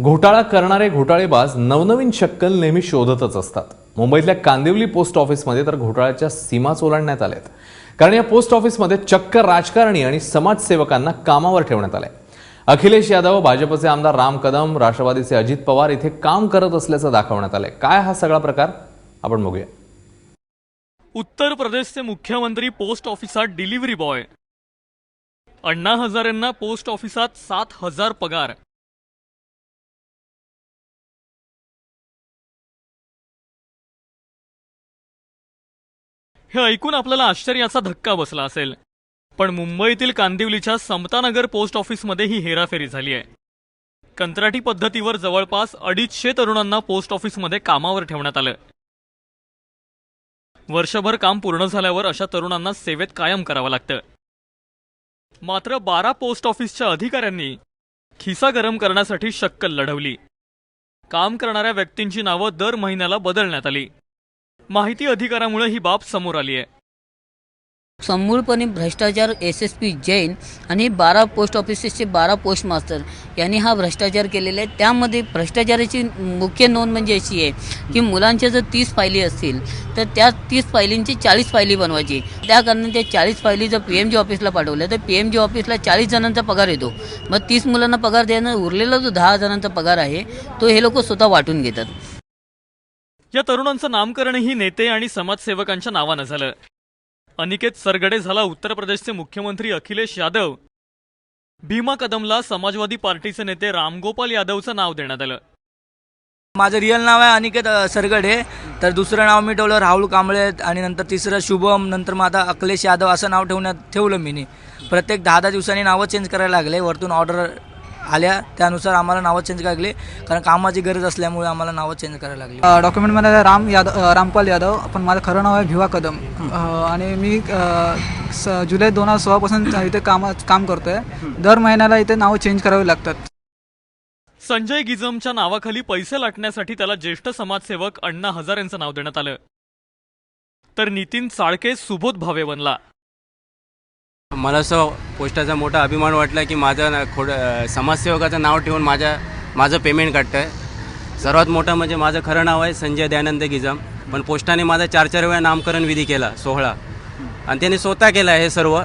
घोटाळा करणारे घोटाळेबाज नवनवीन शक्कल नेहमी शोधतच असतात. मुंबईतल्या कांदिवली पोस्ट ऑफिसमध्ये तर घोटाळ्याच्या सीमाच ओलांडण्यात आल्यात. कारण या पोस्ट ऑफिसमध्ये चक्क राजकारणी आणि समाजसेवकांना कामावर ठेवण्यात आलंय. अखिलेश यादव भाजपचे आमदार राम कदम राष्ट्रवादीचे अजित पवार इथे काम करत असल्याचं दाखवण्यात आलंय. काय हा सगळा प्रकार? आपण बघूया. उत्तर प्रदेशचे मुख्यमंत्री पोस्ट ऑफिसात डिलिव्हरी बॉय. अण्णा हजारेंना पोस्ट ऑफिसात सात हजार पगार. हे ऐकून आपल्याला आश्चर्याचा धक्का बसला असेल. पण मुंबईतील कांदिवलीच्या समतानगर पोस्ट ऑफिसमध्ये ही हेराफेरी झाली आहे. कंत्राटी पद्धतीवर जवळपास अडीचशे तरुणांना पोस्ट ऑफिसमध्ये कामावर ठेवण्यात आलं. वर्षभर काम पूर्ण झाल्यावर अशा तरुणांना सेवेत कायम करावं लागतं. मात्र बारा पोस्ट ऑफिसच्या अधिकाऱ्यांनी खिसा गरम करण्यासाठी शक्कल लढवली. काम करणाऱ्या व्यक्तींची नावं दर महिन्याला बदलण्यात आली. माहिती अधिकारामुळे ही बाब समोर आली आहे. समूळपणे भ्रष्टाचार एस एस पी जैन आणि बारा पोस्ट ऑफिसेसचे बारा पोस्ट मास्टर यांनी हा भ्रष्टाचार केलेला आहे. त्यामध्ये भ्रष्टाचाराची मुख्य नोंद म्हणजे अशी आहे की मुलांच्या जर तीस फायली असतील तर त्या तीस फायलींची चाळीस फायली बनवायची. त्या कारणाने त्या चाळीस फायली जर पी एम जी ऑफिसला पाठवल्या तर पी एम जी ऑफिसला चाळीस जणांचा पगार येतो. मग तीस मुलांना पगार देणं उरलेला जो दहा जणांचा पगार आहे तो हे लोक स्वतः वाटून घेतात. या तरुणांचं नामकरणही नेते आणि समाजसेवकांच्या नावानं झालं. अनिकेत सरगडे झाला उत्तर प्रदेशचे मुख्यमंत्री अखिलेश यादव. भीमा कदमला समाजवादी पार्टीचे नेते रामगोपाल यादवचं नाव देण्यात आलं. माझं रिअल नाव आहे अनिकेत सरगडे. तर दुसरं नाव मी ठेवलं राहुल कांबळे आणि नंतर तिसरं शुभम नंतर मग आता अखिलेश यादव असं नाव ठेवण्यात ठेवलं मी. प्रत्येक दहा दहा दिवसांनी नावं चेंज करायला लागले. वरतून ऑर्डर आल्या त्यानुसार आम्हाला नावं चेंज करायला लागली. कारण कामाची गरज असल्यामुळे आम्हाला नावं चेंज करायला लागली. डॉक्युमेंटमध्ये राम यादव रामपाल यादव पण माझं खरं नाव आहे भिवा कदम. आणि मी स जुलै दोन हजार सोळापासून इथे काम काम करतो आहे दर महिन्याला इथे नावं चेंज करावी लागतात. संजय गिजमच्या नावाखाली पैसे लाटण्यासाठी त्याला ज्येष्ठ समाजसेवक अण्णा हजार यांचं नाव देण्यात आलं. तर नितीन चाळके सुबोध भावे बनला. मला असं पोस्टाचा मोठा अभिमान वाटला की माझं ना खोड समाजसेवकाचं नाव ठेवून माझ्या माझं पेमेंट काढतं आहे सर्वात मोठं म्हणजे माझं खरं नाव आहे संजय दयानंद गिजाम. पण पोस्टाने माझा चार चार वेळा नामकरण विधी केला सोहळा. आणि त्यांनी स्वतः केला हे सर्व.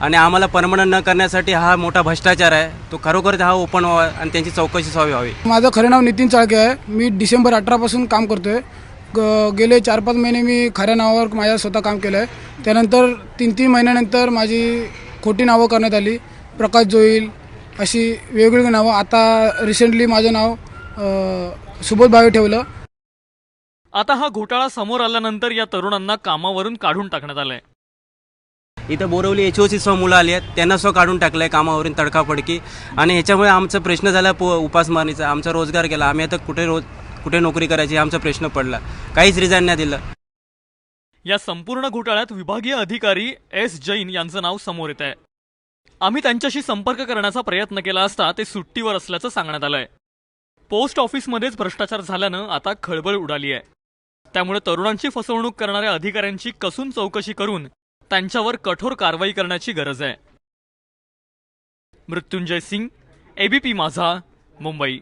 आणि आम्हाला परमनंट न करण्यासाठी हा मोठा भ्रष्टाचार आहे. तो खरोखर हा ओपन व्हावा आणि त्यांची चौकशी व्हावी. व्हावी माझं खरं नाव नितीन चाळके आहे. मी डिसेंबर अठरापासून काम करतो आहे ग गेले चार पाच महिने मी खऱ्या नावावर माझ्या स्वतः काम केलं आहे त्यानंतर तीन तीन महिन्यानंतर माझी खोटी नावं करण्यात आली. प्रकाश जोईल अशी वेगवेगळी नावं. आता रिसेंटली माझं नाव सुबोध भावे ठेवलं. आता हा घोटाळा समोर आल्यानंतर या तरुणांना कामावरून काढून टाकण्यात आलंय. इथं बोरवली एच ओ सी सह मुलं आली आहेत. त्यांना सह काढून टाकलं आहे कामावरून तडकाफडकी. आणि ह्याच्यामुळे आमचा प्रश्न झाला पो उपासमारीचा. आमचा रोजगार गेला. आम्ही आता कुठे रोज कुठे नोकरी करायची आमचा प्रश्न पडला. काहीच रिझाईन नाही दिलं. या संपूर्ण घोटाळ्यात विभागीय अधिकारी एस जैन यांचं नाव समोर येत आहे आम्ही त्यांच्याशी संपर्क करण्याचा प्रयत्न केला असता ते सुट्टीवर असल्याचं सांगण्यात आलंय. पोस्ट ऑफिसमध्येच भ्रष्टाचार झाल्यानं आता खळबळ उडाली आहे त्यामुळे तरुणांची फसवणूक करणाऱ्या अधिकाऱ्यांची कसून चौकशी करून त्यांच्यावर कठोर कारवाई करण्याची गरज आहे. मृत्युंजय सिंग एबीपी माझा मुंबई.